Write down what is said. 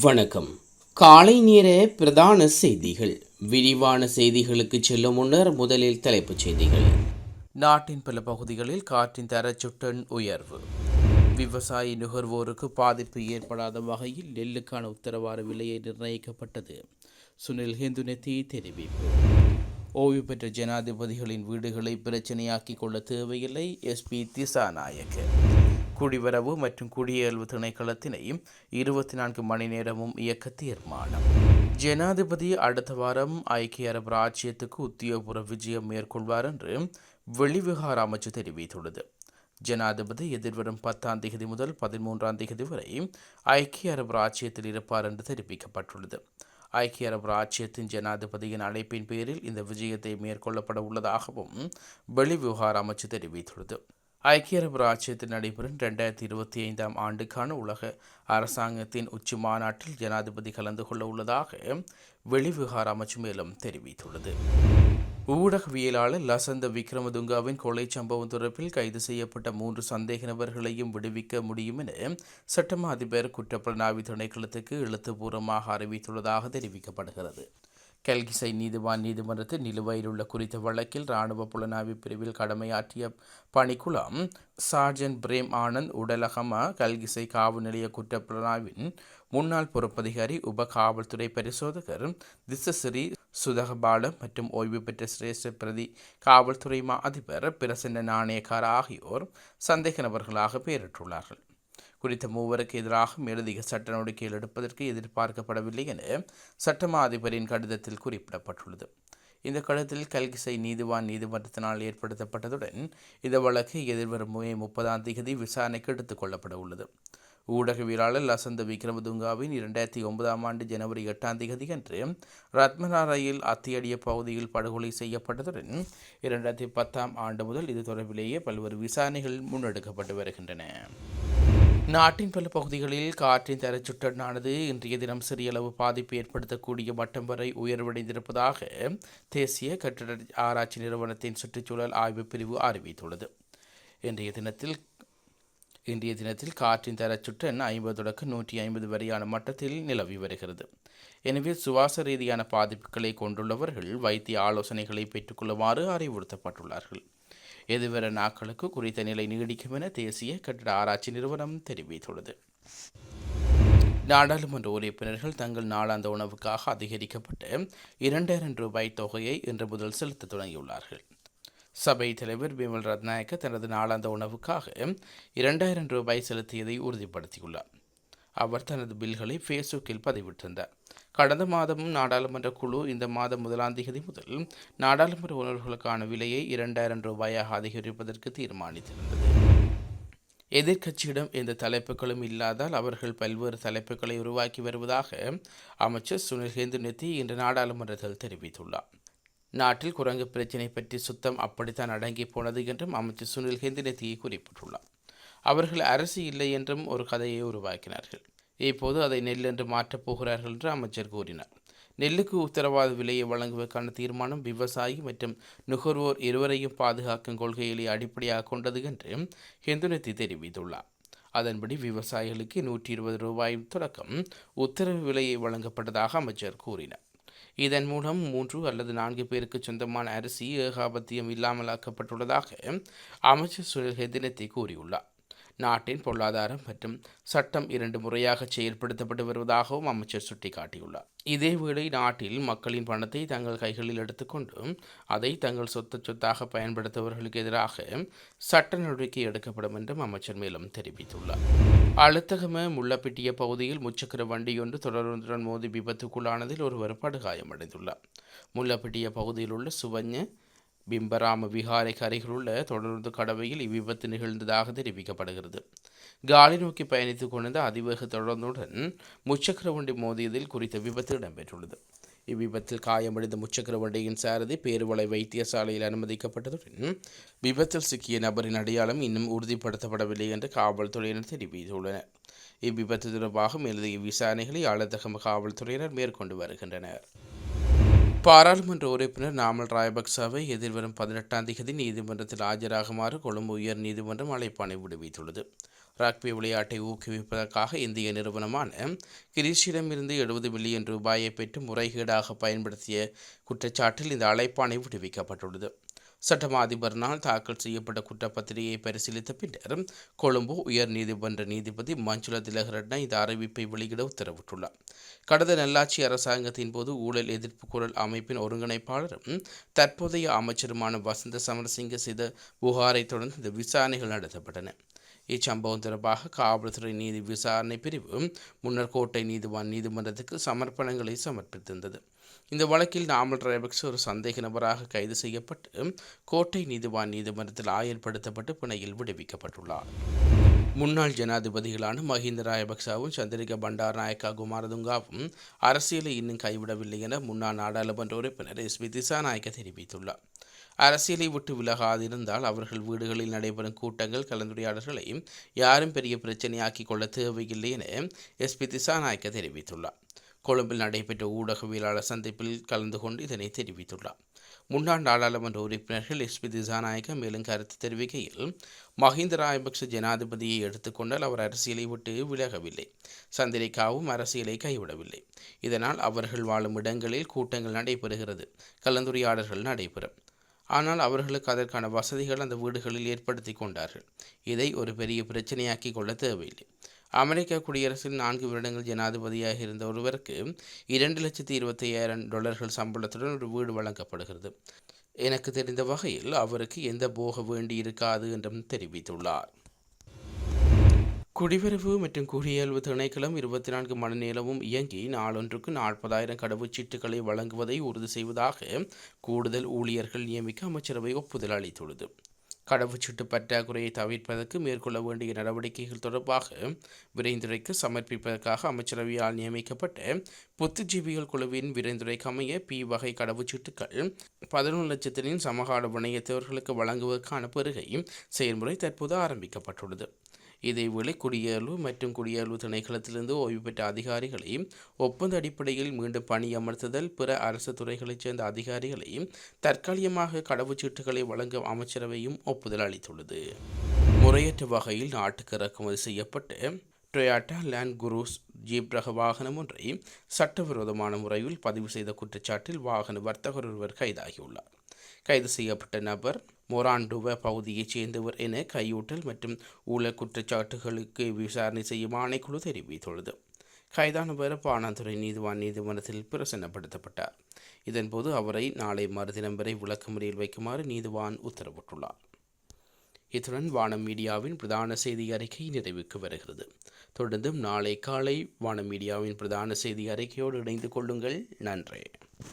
வணக்கம். காலை நேர பிரதான செய்திகள். விரிவான செய்திகளுக்கு செல்லும் முன்னர் முதலில் தலைப்புச் செய்திகள். நாட்டின் பல பகுதிகளில் காற்றின் தரச்சுட்டன் உயர்வு. விவசாய நுகர்வோருக்கு பாதிப்பு ஏற்படாத வகையில் நெல்லுக்கான உத்தரவாத விலையை நிர்ணயிக்கப்பட்டது. சுனில் ஹிந்துநெத்தி தெரிவிப்பு. ஓய்வு பெற்ற ஜனாதிபதிகளின் வீடுகளை பிரச்சனையாக்கிக் கொள்ள தேவையில்லை. எஸ்பி திசாநாயக்கர் குடிவரவு மற்றும் குடியேழ்வு திணைக்களத்தினையும் இருபத்தி நான்கு மணி நேரமும் இயக்க தீர்மானம். ஜனாதிபதி அடுத்த வாரம் ஐக்கிய அரபு ராஜ்யத்துக்கு உத்தியோகபூர்வ விஜயம் மேற்கொள்வார் என்று வெளிவிகார அமைச்சு தெரிவித்துள்ளது. ஜனாதிபதி எதிர்வரும் பத்தாம் தேதி முதல் பதிமூன்றாம் தேதி வரை ஐக்கிய அரபு ராஜ்யத்தில் இருப்பார் என்று தெரிவிக்கப்பட்டுள்ளது. ஐக்கிய அரபு ராஜ்யத்தின் ஜனாதிபதியின் அழைப்பின் பேரில் இந்த விஜயத்தை மேற்கொள்ளப்பட உள்ளதாகவும் வெளிவிவகார அமைச்சு தெரிவித்துள்ளது. ஐக்கிய அரபு ராஜ்யத்தில் நடைபெறும் ரெண்டாயிரத்தி இருபத்தி ஐந்தாம் ஆண்டுக்கான உலக அரசாங்கத்தின் உச்சி மாநாட்டில் ஜனாதிபதி கலந்து கொள்ள உள்ளதாக வெளிவிகார அமைச்சு மேலும் தெரிவித்துள்ளது. ஊடகவியலாளர் லசந்த விக்ரமதுங்காவின் கொலை சம்பவம் தொடர்பில் கைது செய்யப்பட்ட மூன்று சந்தேக நபர்களையும் விடுவிக்க முடியும் என சட்டமா அதிபர் குற்றப்புலனாய்வு திணைக்களத்துக்கு எழுத்துப்பூர்வமாக அறிவித்துள்ளதாக தெரிவிக்கப்படுகிறது. கல்கிசை நீதிவான் நீதிமன்றத்தில் நிலுவையில் உள்ள குறித்த வழக்கில் இராணுவ புலனாய்வு பிரிவில் கடமையாற்றிய பணிக்குழாம் சார்ஜன் பிரேம் ஆனந்த் உடலகமா கல்கிசை காவல் நிலைய குற்றப்புலனாய்வின் முன்னாள் பொறுப்பதிகாரி உப காவல்துறை பரிசோதகர் திசஸ்ரீ சுதகபால மற்றும் ஓய்வு பெற்ற சிரேஷ்ட பிரதி காவல்துறை மா அதிபர் பிரசன்ன நாணயக்கார் ஆகியோர் சந்தேக நபர்களாக பெயரிட்டுள்ளார்கள். குறித்த மூவருக்கு எதிராக மேலதிக சட்ட நடவடிக்கைகள் எடுப்பதற்கு எதிர்பார்க்கப்படவில்லை என சட்டமா அதிபரின் கடிதத்தில் குறிப்பிடப்பட்டுள்ளது. இந்த கடிதத்தில் கல்கிசை நீதிவான் நீதிமன்றத்தினால் ஏற்படுத்தப்பட்டதுடன் இந்த வழக்கு எதிர்வரும் மே முப்பதாம் தேதி விசாரணைக்கு எடுத்துக் கொள்ளப்பட உள்ளது. ஊடகவியலாளர் லசந்த விக்ரமதுங்காவின் இரண்டாயிரத்தி ஒன்பதாம் ஆண்டு ஜனவரி எட்டாம் தேதி அன்று ரத்மனாரையில் அத்தியடிய பகுதியில் படுகொலை செய்யப்பட்டதுடன் இரண்டாயிரத்தி பத்தாம் ஆண்டு முதல் இது தொடர்பிலேயே பல்வேறு விசாரணைகள் முன்னெடுக்கப்பட்டு வருகின்றன. நாட்டின் பல பகுதிகளில் காற்றின் தரச்சுட்டனானது இன்றைய தினம் சிறியளவு பாதிப்பு ஏற்படுத்தக்கூடிய மட்டம் வரை உயர்வடைந்திருப்பதாக தேசிய கட்டிட ஆராய்ச்சி நிறுவனத்தின் சுற்றுச்சூழல் ஆய்வு பிரிவு அறிவித்துள்ளது. இன்றைய தினத்தில் இன்றைய தினத்தில் காற்றின் தரச்சுற்றன் ஐம்பது தொடக்க நூற்றி ஐம்பது வரையான மட்டத்தில் நிலவி வருகிறது. எனவே சுவாச ரீதியான பாதிப்புகளை கொண்டுள்ளவர்கள் வைத்திய ஆலோசனைகளை பெற்றுக்கொள்ளுமாறு அறிவுறுத்தப்பட்டுள்ளார்கள். எதிர்வர நாட்களுக்கு குறித்த நிலை நீடிக்கும் என தேசிய கட்டிட ஆராய்ச்சி நிறுவனம் தெரிவித்துள்ளது. நாடாளுமன்ற உறுப்பினர்கள் தங்கள் நாளாந்த உணவுக்காக அதிகரிக்கப்பட்ட இரண்டாயிரம் ரூபாய் தொகையை இன்று முதல் செலுத்த தொடங்கியுள்ளார்கள். சபை தலைவர் பிமல் ரத்நாயக்க தனது நாளாந்த உணவுக்காக இரண்டாயிரம் ரூபாய் செலுத்தியதை உறுதிப்படுத்தியுள்ளார். அவர் தனது பில்களை ஃபேஸ்புக்கில் பதிவிட்டிருந்தார். கடந்த மாதமும் நாடாளுமன்ற குழு இந்த மாதம் முதலாம் தேதி முதல் நாடாளுமன்ற உணர்வுகளுக்கான விலையை இரண்டாயிரம் ரூபாயாக அதிகரிப்பதற்கு தீர்மானித்திருந்தது. எதிர்க்கட்சியிடம் எந்த தலைப்புகளும் இல்லாதால் அவர்கள் பல்வேறு தலைப்புகளை உருவாக்கி வருவதாக அமைச்சர் சுனில் ஹேந்துநெத்தி இன்று நாடாளுமன்றத்தில் தெரிவித்துள்ளார். நாட்டில் குரங்கு பிரச்சினை பற்றி சுத்தம் அப்படித்தான் அடங்கி போனது என்றும் அமைச்சர் சுனில் ஹேந்துநெத்தியை குறிப்பிட்டுள்ளார். அவர்கள் அரசு இல்லை என்றும் ஒரு கதையை உருவாக்கினார்கள். இப்போது அதை நெல் என்று மாற்றப் போகிறார்கள் என்று அமைச்சர் கூறினார். நெல்லுக்கு உத்தரவாத விலையை வழங்குவதற்கான தீர்மானம் விவசாயி மற்றும் நுகர்வோர் இருவரையும் பாதுகாக்கும் கொள்கைகளை அடிப்படையாக கொண்டது என்று ஹிந்துநத்தி தெரிவித்துள்ளார். அதன்படி விவசாயிகளுக்கு நூற்றி இருபது ரூபாய் தொடக்கம் உத்தரவு விலையை வழங்கப்பட்டதாக அமைச்சர் கூறினார். இதன் மூலம் மூன்று அல்லது நான்கு பேருக்கு சொந்தமான அரிசி ஏகாபத்தியம் இல்லாமலாக்கப்பட்டுள்ளதாக அமைச்சர் சுனில் ஹெதினத்தை கூறியுள்ளார். நாட்டின் பொருளாதாரம் மற்றும் சட்டம் இரண்டு முறையாக செயல்படுத்தப்பட்டு வருவதாகவும் அமைச்சர் சுட்டிக்காட்டியுள்ளார். இதேவேளை நாட்டில் மக்களின் பணத்தை தங்கள் கைகளில் எடுத்துக்கொண்டு அதை தங்கள் சொத்து சொத்தாக பயன்படுத்துபவர்களுக்கு எதிராக சட்ட நடவடிக்கை எடுக்கப்படும் என்றும் அமைச்சர் மேலும் தெரிவித்துள்ளார். அழுத்தகம முள்ளப்பிட்டிய பகுதியில் முச்சக்கர வண்டியொன்று தொடர்ந்துடன் மோதி விபத்துக்குள்ளானதில் ஒருவர் படுகாயமடைந்துள்ளார். முள்ளப்பிட்டிய பகுதியில் உள்ள சுவஞ்ச பிம்பராம விகாரைக்கு அருகிலுள்ள தொடர்ந்து கடவையில் இவ்விபத்து நிகழ்ந்ததாக தெரிவிக்கப்படுகிறது. காலி நோக்கி பயணித்துக் கொண்டிருந்த அதிவேக தொடர்ந்துடன் முச்சக்கர வண்டி மோதியதில் குறித்த விபத்து இடம்பெற்றுள்ளது. இவ்விபத்தில் காயமடைந்த முச்சக்கர வண்டியின் சாரதி பேருவளை வைத்தியசாலையில் அனுமதிக்கப்பட்டதுடன் விபத்தில் சிக்கிய நபரின் அடையாளம் இன்னும் உறுதிப்படுத்தப்படவில்லை என்று காவல்துறையினர் தெரிவித்துள்ளனர். இவ்விபத்து தொடர்பாக மேலதிக விசாரணைகளை ஆழத்தகம காவல்துறையினர் மேற்கொண்டு வருகின்றனர். பாராளுமன்ற உறுப்பினர் நாமல் ராயபக்சாவை எதிர்வரும் பதினெட்டாம் தேதி நீதிமன்றத்தில் ஆஜராகுமாறு கொழும்பு உயர் நீதிமன்றம் அழைப்பாணை விடுவித்துள்ளது. ராக்பி விளையாட்டை ஊக்குவிப்பதற்காக இந்திய நிறுவனமான கிரீஷிடமிருந்து எழுபது மில்லியன் ரூபாயை பெற்று முறைகேடாக பயன்படுத்திய குற்றச்சாட்டில் இந்த அழைப்பாணை விடுவிக்கப்பட்டுள்ளது. சட்டமா அதிபரினால் தாக்கல் செய்யப்பட்ட குற்றப்பத்திரிகையை பரிசீலித்த பின்னர் கொழும்பு உயர் நீதிமன்ற நீதிபதி மஞ்சுள திலகரட்ன இந்த அறிவிப்பை வெளியிட உத்தரவிட்டுள்ளார். கடந்த நல்லாட்சி அரசாங்கத்தின் போது ஊழல் எதிர்ப்பு குரல் அமைப்பின் ஒருங்கிணைப்பாளரும் தற்போதைய அமைச்சருமான வசந்த சமரசிங்க செய்த புகாரை தொடர்ந்து இந்த விசாரணைகள் நடத்தப்பட்டன. இச்சம்பவம் தொடர்பாக காவல்துறை நீதி விசாரணை பிரிவு முன்னர் கோட்டை நீதிவான் நீதிமன்றத்துக்கு சமர்ப்பணங்களை சமர்ப்பித்திருந்தது. இந்த வழக்கில் நாமல் ரேபக்ஸ் ஒரு சந்தேக நபராக கைது செய்யப்பட்டு கோட்டை நீதிவான் நீதிமன்றத்தில் ஆயர்படுத்தப்பட்டு பிணையில் விடுவிக்கப்பட்டுள்ளார். முன்னாள் ஜனாதிபதிகளான மஹிந்த ராயபக்சாவும் சந்திரிகா பண்டார் நாயக்கா குமாரதுங்காவும் அரசியலை இன்னும் கைவிடவில்லை என முன்னாள் நாடாளுமன்ற உறுப்பினர் எஸ் பி திசாநாயக்க தெரிவித்துள்ளார். அரசியலை விட்டு விலகாதிருந்தால் அவர்கள் வீடுகளில் நடைபெறும் கூட்டங்கள் கலந்துரையாடல்களை யாரும் பெரிய பிரச்சனையாக்கிக் கொள்ள தேவையில்லை என எஸ்பி திசாநாயக்க தெரிவித்துள்ளார். கொழும்பில் நடைபெற்ற ஊடகவியலாளர் சந்திப்பில் கலந்து கொண்டு இதனை தெரிவித்துள்ளார். முன்னாள் நாடாளுமன்ற உறுப்பினர்கள் எஸ் பி திசாநாயக்க மேலும் கருத்து தெரிவிக்கையில் மஹிந்த ராயபக்ச ஜனாதிபதியை எடுத்துக்கொண்டால் அவர் அரசியலை விட்டு விலகவில்லை. சந்திரிகாவும் அரசியலை கைவிடவில்லை. இதனால் அவர்கள் வாழும் இடங்களில் கூட்டங்கள் நடைபெறுகிறது கலந்துரையாடல்கள் நடைபெறும். ஆனால் அவர்களுக்கு அதற்கான வசதிகள் அந்த வீடுகளில் ஏற்படுத்தி கொண்டார்கள். இதை ஒரு பெரிய பிரச்சனையாக்கி கொள்ள தேவையில்லை. அமெரிக்க குடியரசில் நான்கு வருடங்கள் ஜனாதிபதியாக இருந்த ஒருவருக்கு இரண்டு லட்சத்தி இருபத்தி ஐயாயிரம் டாலர்கள் சம்பளத்துடன் ஒரு வீடு வழங்கப்படுகிறது. எனக்கு தெரிந்த வகையில் அவருக்கு எந்த போக வேண்டி இருக்காது என்றும் தெரிவித்துள்ளார். குடிவரவு மற்றும் குடியேழ்வு திணைக்களம் இருபத்தி நான்கு மணி நேரமும் இயங்கி நாளொன்றுக்கு நாற்பதாயிரம் கடவுச்சீட்டுகளை வழங்குவதை உறுதி செய்வதாக கூடுதல் ஊழியர்கள் நியமிக்க அமைச்சரவை ஒப்புதல் அளித்துள்ளது. கடவுச்சீட்டு பற்றாக்குறையை தவிர்ப்பதற்கு மேற்கொள்ள வேண்டிய நடவடிக்கைகள் தொடர்பாக விரைந்துரைக்கு சமர்ப்பிப்பதற்காக அமைச்சரவையால் நியமிக்கப்பட்ட புத்திஜீவிகள் குழுவின் விரைந்துரைக்கு அமைய பி வகை கடவுச்சீட்டுகள் பதினொன்று லட்சத்தினின் சமகால வணிகத்தவர்களுக்கு வழங்குவதற்கான பெருகை செயல்முறை தற்போது ஆரம்பிக்கப்பட்டுள்ளது. இதேவேளை குடியேறு மற்றும் குடியேறு திணைக்களத்திலிருந்து ஓய்வு பெற்ற அதிகாரிகளை ஒப்பந்த அடிப்படையில் மீண்டும் பணியமர்த்துதல் பிற அரசு துறைகளைச் சேர்ந்த அதிகாரிகளை தற்காலிகமாக கடவுச்சீட்டுகளை வழங்கும் அமைச்சரவையும் ஒப்புதல் அளித்துள்ளது. முறையற்ற வகையில் நாட்டுக்கு இறக்குமதி செய்யப்பட்டு டொயாட்டா லேண்ட் குரூஸ் ஜீப் ரக வாகனம் ஒன்றை சட்டவிரோதமான முறையில் பதிவு செய்த குற்றச்சாட்டில் வாகன வர்த்தகர் ஒருவர் கைதாகியுள்ளார். கைது செய்யப்பட்ட நபர் மொராண்டுவ பகுதியைச் சேர்ந்தவர் என கையூட்டல் மற்றும் ஊழல் குற்றச்சாட்டுகளுக்கு விசாரணை செய்யும் ஆணைக்குழு தெரிவித்துள்ளது. கைதானவர் பாணாந்துறை நீதிவான் நீதிமன்றத்தில் பிரசன்னப்படுத்தப்பட்டார். இதன்போது அவரை நாளை மறுதினம் வரை விளக்கமுறையில் வைக்குமாறு நீதிவான் உத்தரவிட்டுள்ளார். இத்துடன் வானம் மீடியாவின் பிரதான செய்தி அறிக்கை நிறைவுக்கு வருகிறது. தொடர்ந்தும் நாளை காலை வானம் மீடியாவின் பிரதான செய்தி அறிக்கையோடு இணைந்து கொள்ளுங்கள். நன்றி.